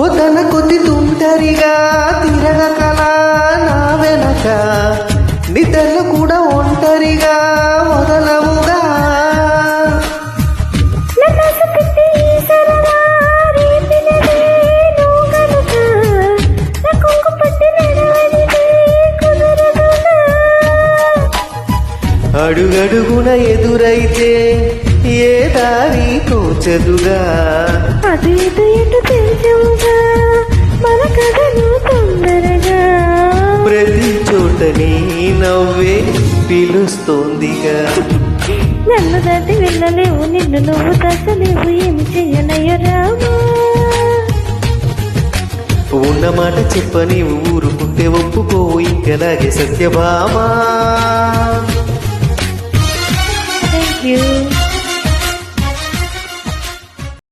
ఒంటరిగా తిరగకల నా వెనక. నిద్రలు కూడా ఒంటరిగా మొదలవుగా. అడుగడుగున ఎదురైతే ఏ దారి తోచదుగా చోటనే నవ్వే పిలుస్తోందిగా. నన్ను దాటి వెళ్ళలేవు నిన్ను నువ్వు దాచలేవు ఏమి చేయనయ్య రామా. ఉన్న మాట చెప్పని ఊరుకుంటే ఒప్పుకో ఇంకలాగే సత్యభామా. Thank you